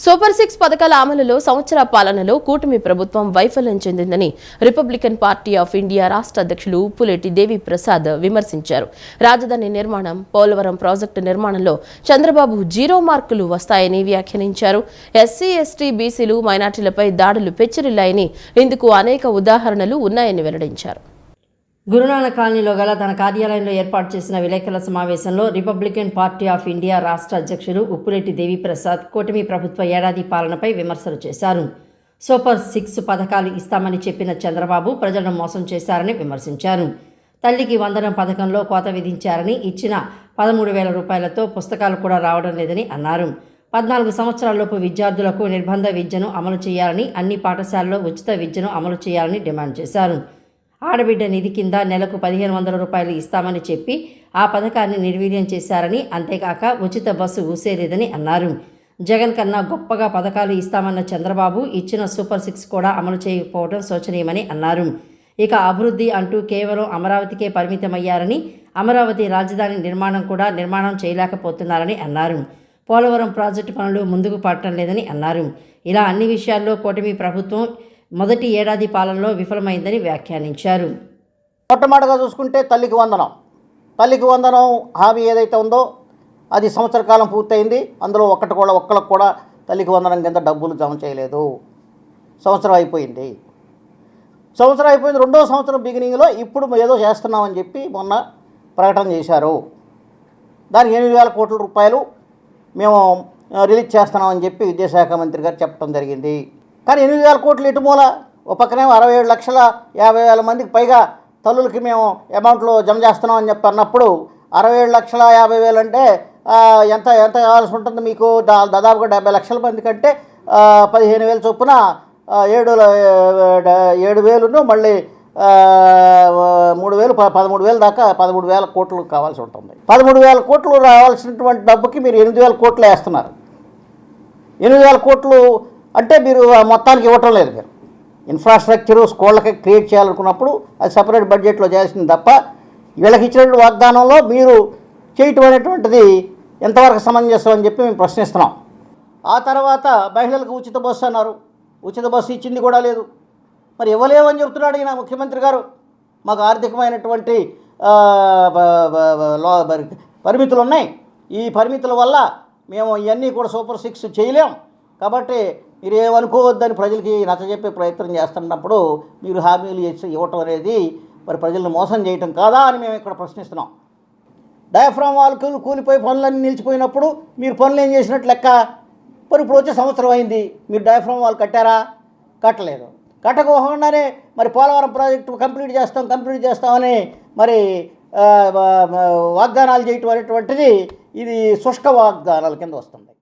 Super six పథకాల అమలులో సంవత్సర పాలనలో కూటమి ప్రభుత్వం వైఫల్యం చెందిందని రిపబ్లికన్ పార్టీ ఆఫ్ ఇండియా రాష్ట్ర అధ్యక్షులు ఉప్పులేటి దేవి ప్రసాద్ విమర్శించారు. రాజధాని నిర్మాణం పోలవరం ప్రాజెక్టు నిర్మాణంలో చంద్రబాబు జీరో మార్కులు వస్తాయని వ్యాఖ్యానించారు. ఎస్సీ ఎస్టీ బీసీలు మైనార్టీలపై దాడులు పెచ్చిరిల్లాయని ఇందుకు అనేక ఉదాహరణలు ఉన్నాయని వెల్లడించారు. గురునానక్ కాలనీలో గల తన కార్యాలయంలో ఏర్పాటు చేసిన విలేకరుల సమావేశంలో రిపబ్లికన్ పార్టీ ఆఫ్ ఇండియా రాష్ట్ర అధ్యక్షుడు ఉప్పురెడ్డి దేవిప్రసాద్ కూటమి ప్రభుత్వ ఏడాది పాలనపై విమర్శలు చేశారు. సూపర్ సిక్స్ పథకాలు ఇస్తామని చెప్పిన చంద్రబాబు ప్రజలను మోసం చేశారని విమర్శించారు. తల్లికి వందనం పథకంలో కోత విధించారని ఇచ్చిన పదమూడు వేల రూపాయలతో పుస్తకాలు కూడా రావడం లేదని అన్నారు. పద్నాలుగు సంవత్సరాలలోపు విద్యార్థులకు నిర్బంధ విద్యను అమలు చేయాలని అన్ని పాఠశాలల్లో ఉచిత విద్యను అమలు చేయాలని డిమాండ్ చేశారు. ఆడబిడ్డ నిధి కింద నెలకు పదిహేను వందల రూపాయలు ఇస్తామని చెప్పి ఆ పథకాన్ని నిర్వీర్యం చేశారని అంతేకాక ఉచిత బస్సు ఊసేలేదని అన్నారు. జగన్ కన్నా గొప్పగా పథకాలు ఇస్తామన్న చంద్రబాబు ఇచ్చిన సూపర్ సిక్స్ కూడా అమలు చేయకపోవడం శోచనీయమని అన్నారు. ఇక అభివృద్ధి అంటూ కేవలం అమరావతికే పరిమితమయ్యారని అమరావతి రాజధాని నిర్మాణం కూడా నిర్మాణం చేయలేకపోతున్నారని అన్నారు. పోలవరం ప్రాజెక్టు పనులు ముందుకు పడటం లేదని అన్నారు. ఇలా అన్ని విషయాల్లో కూటమి ప్రభుత్వం మొదటి ఏడాది పాలనలో విఫలమైందని వ్యాఖ్యానించారు. మొట్టమొదటిగా చూసుకుంటే తల్లికి వందనం. తల్లికి వందనం హామీ ఏదైతే ఉందో అది సంవత్సర కాలం పూర్తయింది. అందులో ఒక్కటి కూడా ఒక్కరికి కూడా తల్లికి వందనం కింద డబ్బులు జమ చేయలేదు. సంవత్సరం అయిపోయింది. సంవత్సరం అయిపోయింది. రెండో సంవత్సరం బిగినింగ్లో ఇప్పుడు ఏదో చేస్తున్నామని చెప్పి మొన్న ప్రకటన చేశారు. దానికి ఎనిమిది వేల కోట్ల రూపాయలు మేము రిలీజ్ చేస్తున్నామని చెప్పి విద్యాశాఖ మంత్రి గారు చెప్పడం జరిగింది. కానీ ఎనిమిది వేల కోట్లు ఇటు మూల ఒక పక్కనేమో అరవై ఏడు లక్షల యాభై వేల మందికి పైగా తల్లులకి మేము అమౌంట్లో జమ చేస్తున్నాం అని చెప్పి అన్నప్పుడు అరవై ఏడు లక్షల యాభై వేలు అంటే ఎంత ఎంత కావాల్సి ఉంటుంది మీకు? దా దాదాపుగా డెబ్బై లక్షల మంది కంటే పదిహేను వేలు చొప్పున ఏడు ఏడు వేలును మళ్ళీ మూడు వేలు ప- పదమూడు వేలు దాకా పదమూడు వేల కోట్లు కావాల్సి ఉంటుంది. పదమూడు వేల కోట్లు రావాల్సినటువంటి డబ్బుకి మీరు ఎనిమిది వేల కోట్లు వేస్తున్నారు. ఎనిమిది వేల కోట్లు అంటే మీరు మొత్తానికి ఇవ్వటం లేదు మీరు. ఇన్ఫ్రాస్ట్రక్చరు స్కూళ్ళకి క్రియేట్ చేయాలనుకున్నప్పుడు అది సపరేట్ బడ్జెట్లో చేయాల్సింది తప్ప వీళ్ళకి ఇచ్చినటువంటి వాగ్దానంలో మీరు చేయటం అనేటువంటిది ఎంతవరకు సమంజసం అని చెప్పి మేము ప్రశ్నిస్తున్నాం. ఆ తర్వాత మహిళలకు ఉచిత బస్సు అన్నారు. ఉచిత బస్సు ఇచ్చింది కూడా లేదు. మరి ఇవ్వలేమని చెప్తున్నాడు ఈయన ముఖ్యమంత్రి గారు. మాకు ఆర్థికమైనటువంటి పరిమితులు ఉన్నాయి. ఈ పరిమితుల వల్ల మేము ఇవన్నీ కూడా సూపర్ సిక్స్ చేయలేం. కాబట్టి మీరు ఏమనుకోవద్దని ప్రజలకి నచ్చజెప్పే ప్రయత్నం చేస్తున్నప్పుడు మీరు హామీలు ఇవ్వటం అనేది మరి ప్రజలను మోసం చేయటం కాదా అని మేము ఇక్కడ ప్రశ్నిస్తున్నాం. డయాఫ్రామ్ వాళ్ళకు కూలిపోయి పనులన్నీ నిలిచిపోయినప్పుడు మీరు పనులు ఏం చేసినట్టు లెక్క? మరి ఇప్పుడు వచ్చే సంవత్సరం అయింది. మీరు డయాఫ్రామ్ వాళ్ళు కట్టారా? కట్టలేదు. కట్టకపోకుండానే మరి పోలవరం ప్రాజెక్టు కంప్లీట్ చేస్తాం కంప్లీట్ చేస్తామని మరి వాగ్దానాలు చేయటం అనేటువంటిది ఇది శుష్క వాగ్దానాల కింద వస్తుంది.